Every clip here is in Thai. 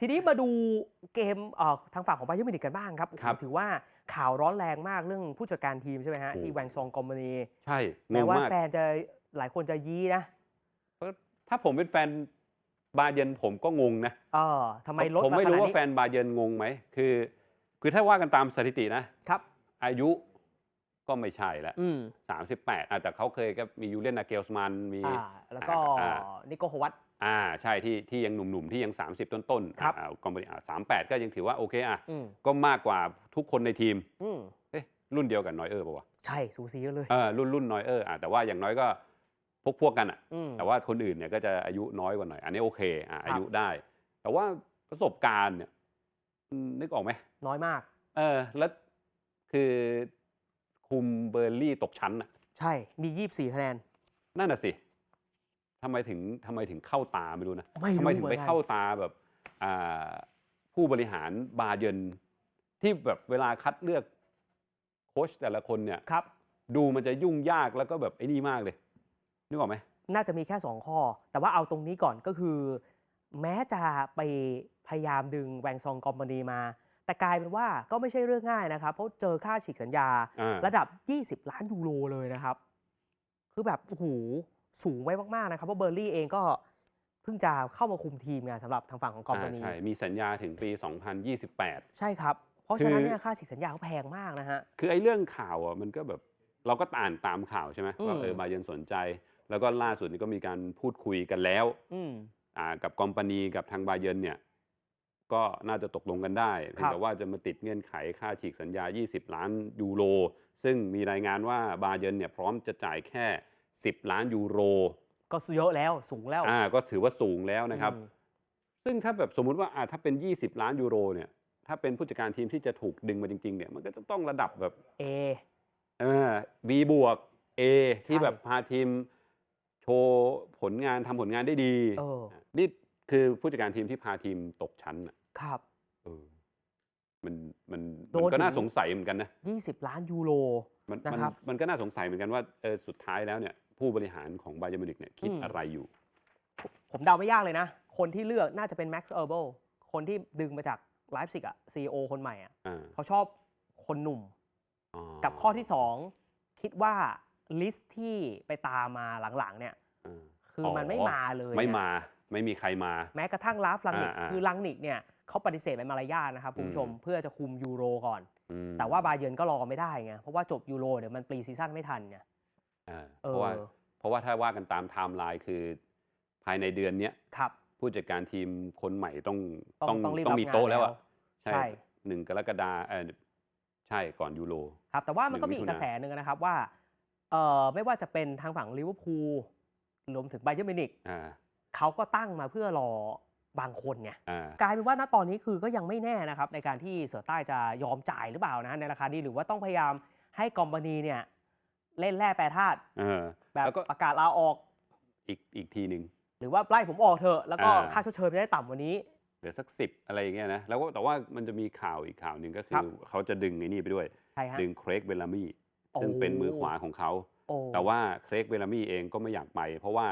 ทีนี้มาดูเกมเอ่อทางฝั่งของไบเยอร์มิวนิกกันบ้างครับโอ้โหครับถือว่าข่าวร้อนแรงมากเรื่องผู้จัดการทีมใช่ไหมฮะโอ้ที่แวงซองกอมมานีใช่งแม้งว่ามากแฟนจะหลายคนจะยี้นะ ถ้าผมเป็นแฟนบาเยิร์นผมก็งงนะเออทำไมลดผมมาไม่ขรู้นาดว่านี้แฟนบาเยิร์นงงไหม คือ คือถ้าว่ากันตามสถิตินะครับ อายุก็ไม่ใช่แล้วอืม38อะแต่เขาเคยก็มียูเลียนนาเกลสมันมีอ่าแล้วก็อ่านิโกโฮวัต อ่าใช่ที่ที่ยังหนุ่มๆ ที่ยัง 30 ต้นๆครับอ่ากองบริอ่าสามแปดก็ยังถือว่าโอเคอะอืม ก็มากกว่าทุกคนในทีม อืมเอ๊ะรุ่นเดียวกับนอยเออร์ป่าวะใช่สูสีกันเลยเออรุ่นรุ่นนอยเออร์อะแต่ว่าอย่างน้อยก็พวกพวกๆกันอะ อืม แต่ว่าคนอื่นเนี่ยก็จะอายุน้อยกว่าหน่อย อันนี้โอเคอะครับ อายุได้ แต่ว่าประสบการณ์เนี่ยอืมนึกออกไหมน้อยมาก เออแล้วคือคุมเบอร์ลี่ตกชั้นน่ะใช่มี 24คะแนนนั่นน่ะสิ ทำไมถึงทำไมถึงเข้าตาไม่รู้นะไม่ทำไมรู้ถึเหงมือไปนกันเข้าตาแบบอ่าผู้บริหารบาเยิร์นที่แบบเวลาคัดเลือกโค้ชแต่ละคนเนี่ยครับ ดูมันจะยุ่งยากแล้วก็แบบไอ้นี่มากเลยนึกออกไหมน่าจะมีแค่ 2 ข้อ แต่ว่าเอาตรงนี้ก่อนก็คือ แม้จะไปพยายามดึงแวงซองกอมพานีมา แต่กลายเป็นว่าก็ไม่ใช่เรื่องง่ายนะครับ เพราะเจอค่าฉีกสัญญา อ่า ระดับ 20 ล้านยูโรเลยนะครับ คือแบบโอ้โห สูงไว้มากๆนะครับเพราะเบอร์ลี่เองก็เพิ่งจะเข้ามาคุมทีมไงสำหรับทางฝั่งของกอมพาอ่านีใช่ มีสัญญาถึงปี 2028 ใช่ครับ เพราะฉะนั้นคือเนี่ยค่าฉีกสัญญาเขาแพงมากนะฮะ คือไอ้เรื่องข่าวอะมันก็แบบเราก็อ่านตามข่าวใช่ไหมอืมว่าเออบาเยิร์นสนใจ แล้วก็ล่าสุดนี้ก็มีการพูดคุยกันแล้วอืมอ่ากับกอมปานีกับทางบาเยิร์นเนี่ย ก็น่าจะตกลงกันได้เพียงแต่ว่าจะมาติดเงื่อนไขค่าฉีกสัญญา 20 ล้านยูโร ซึ่งมีรายงานว่าบาเยิร์นเนี่ยพร้อมจะจ่ายแค่ 10 ล้านยูโร ก็เยอะแล้วสูงแล้วอ่าก็ถือว่าสูงแล้วนะครับอืมซึ่งถ้าแบบสมมุติว่าอ่าถ้าเป็น 20 ล้านยูโรเนี่ยถ้าเป็นผู้จัดการทีมที่จะถูกดึงมาจริงๆเนี่ยมันก็จะต้องระดับแบบเอเออ B บวก A ที่ใช่แบบพาทีมโชว์ผลงานทำผลงานได้ดีเออนี่คือผู้จัดการทีมที่พาทีมตกชั้นน่ะครับ เออมันมันโดมันนก็น่าถึง สงสัยเหมือนกันนะ 20 ล้านยูโร มันนะมันครับ มันก็น่าสงสัยเหมือนกันว่าเออสุดท้ายแล้วเนี่ย ผู้บริหารของบาเยอร์มิวนิกเนี่ยคิดอืมอะไรอยู่ ผมเดาไม่ยากเลยนะ คนที่เลือกน่าจะเป็นแม็กซ์เออร์เบลคนที่ดึงมาจากไลฟ์ซิกอะซีอคนใหม่อะอ่าเขาชอบคนหนุ่มอ๋อกับข้อที่ 2 คิดว่าลิสต์ที่ไปตามมาหลังๆ เนี่ยอ่าคืออมันไม่มาเลยไม่อะมาไม่มีใครมา แม้กระทั่งลาฟลังนิกอ่าๆคือลังนิกเนี่ยเขาปฏิเสธเป็นมารยาทนะครับคุณผู้ชมอืมเพื่อจะคุมยูโรก่อนอืมแต่ว่าบาเยิร์นก็รอไม่ได้ไงเพราะว่าจบยูโรเดี๋ยวมันปรีซีซั่นไม่ทันไงอ่า เอเพราะว่าอเพราะว่าถ้าว่ากันตามไทม์ไลน์คือภายในเดือนเนี้ยครับผู้จัดการทีมคนใหม่ต้องต้องต้องรีบต้องรับมีงานโต๊ะแล้วแล้วอะใช่หนึ่งกรกฎาเออใช่ก่อนยูโรครับแต่ว่ามันก็หนึ่มีงมิอีถุกนากระแสหนึ่งนะครับว่าเอ่อไม่ว่าจะเป็นทางฝั่งลิเวอร์พูลรวมถึงไบเยอร์มิวนิกอ่าเขาก็ตั้งมาเพื่อรอบางคนไงอ่ากลายเป็นว่าณตอนนี้คือก็ยังไม่แน่นะครับ ในการที่เสือใต้จะยอมจ่ายหรือเปล่านะในราคานี้หรือว่าต้องพยายามให้กอมบานีเนี่ย เล่นแร่แปรธาตุเออแบบแล้วก็ประกาศลาออกอีกอีกทีหนึ่ง หรือว่าไล่ผมออกเถอะแล้วก็อ่า ค่าชดเชยไม่ได้ต่ำกว่านี้ เหลือสักสิบอะไรอย่างเงี้ยนะแล้วก็แต่ว่ามันจะมีข่าวอีกข่าวหนึ่งก็คืครัอบ เขาจะดึงไอ้นี่ไปด้วย ใช่ฮะ ดึงเครกเบลลามี่โอ้ซึ่งเป็นมือขวาของเขา โอ้แต่ว่าเครกเบลลามี่เองก็ไม่อยากไป เพราะว่า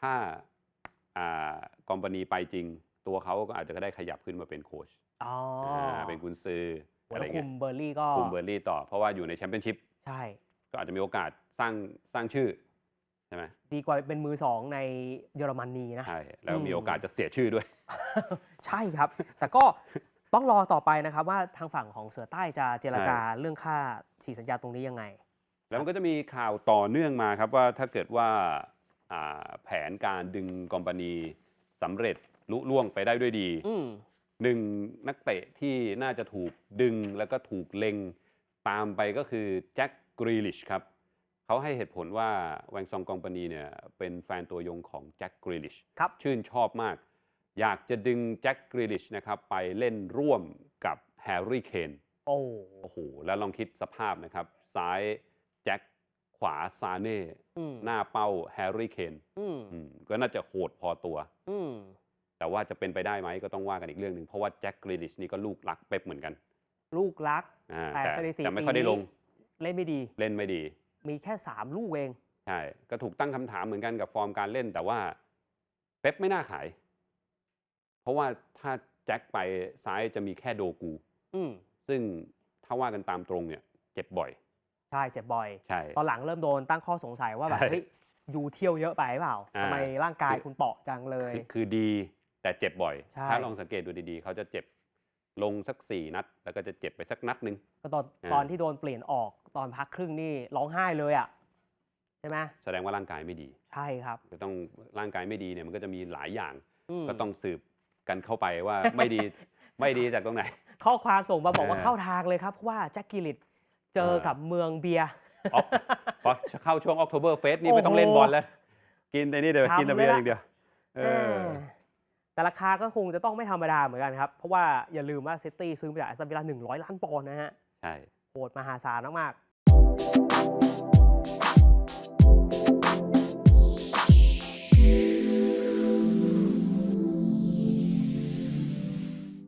ถ้าอ่ากอมปานีไปจริง ตัวเขาก็อาจจะได้ขยับขึ้นมาเป็นโค้ชอ๋อาเป็นกุนซืออะแล้ไรวคุเงี้ยมเบอร์ลี่ก็คุมเบอร์ลี่ต่อ เพราะว่าอยู่ในแชมเปี้ยนชิพใช่ ก็อาจจะมีโอกาสสร้างสร้างชื่อใช่ไหมดีกว่าเป็นมือสองในเยอรมนีนะ ใช่แล้วอืมมีโอกาสจะเสียชื่อด้วย ใช่ครับ แต่ก็ต้องรอต่อไปนะครับว่าทางฝั่งของเสือใต้จะเจรจาเรื่องค่าฉีกสัญญาตรงนี้ยังไง แล้วมันก็จะมีข่าวต่อเนื่องมาครับว่าถ้าเกิดว่าอ่าแผนการดึงกอมปานีสำเร็จลุล่วงไปได้ด้วยดีอืมหนึ่งนักเตะที่น่าจะถูกดึงแล้วก็ถูกเล็งตามไปก็คือแจ็ค กรีลิชครับเขาให้เหตุผลว่าแวงซองกองปานีเนี่ยเป็นแฟนตัวยงของแจ็คกรีลิชครับชื่นชอบมาก อยากจะดึงแจ็คกรีลิชนะครับไปเล่นร่วมกับแฮร์รี่เคนโอ้โอ้โหแล้วลองคิดสภาพนะครับ ซ้ายแจ็คขวาซาเน่อืมหน้าเป้าแฮร์รี่เคนอืมอืมก็น่าจะโหดพอตัวอืมแต่ว่าจะเป็นไปได้ไหมก็ต้องว่ากันอีกเรื่องหนึ่งเพราะว่าแจ็คกรีลิชนี่ก็ลูกรักเป๊ปเหมือนกัน ลูกรักอ่าแต่แต่สถิติแต่ไม่ค่อยได้ลง เล่นไม่ดี เล่นไม่ดี มีแค่ 3 ลูกเอง ใช่ ก็ถูกตั้งคำถามเหมือนกันกับฟอร์มการเล่น แต่ว่าเป๊ปไม่น่าขาย เพราะว่าถ้าแจ็คไปซ้ายจะมีแค่โดกู อืมซึ่งถ้าว่ากันตามตรงเนี่ย เจ็บบ่อย ใช่เจ็บบ่อย ใช่ ตอนหลังเริ่มโดนตั้งข้อสงสัยว่าแบบใช่เฮ้ยยูเที่ยวเยอะไปเปล่าอ่า ทำไมร่างกายคุณเปราะจังเลย คือคือดีแต่เจ็บบ่อย ใช่ ถ้าลองสังเกตดูดีๆ เขาจะเจ็บลงสัก 4 นัด แล้วก็จะเจ็บไปสักนัดหนึ่ง ก็ตอนอ่า ตอนที่โดนเปลี่ยนออก ตอนพักครึ่งนี่ร้องไห้เลยอะใช่ไหมแสดงว่าร่างกายไม่ดี ใช่ครับก็ต้องร่างกายไม่ดีเนี่ยมันก็จะมีหลายอย่างมก็ต้องสืบกันเข้าไปว่าไม่ดีไม่ดีจากตรงไหน ข้อความส่งมาบอกว่าเออเข้าทางเลยครับเพราะว่าแจ็คกิลิตเจอเออกับเมืองเบียร์ออกพอเข้าช่วงออกโทเบอร์เฟสนี่ไม่ต้องเล่นบอลแล้ว กินแต่นี่เดียวช้ำกินแต่เบียร์เลยละอย่างเดียวเออแหมแต่ราคาก็คงจะต้องไม่ธรรมดาเหมือนกันครับ เพราะว่าอย่าลืมว่าซิตี้ซื้อมาจากแอสตันวิลล่า100 ล้านปอนด์นะฮะ ใช่ โหดมหาศาลมากๆ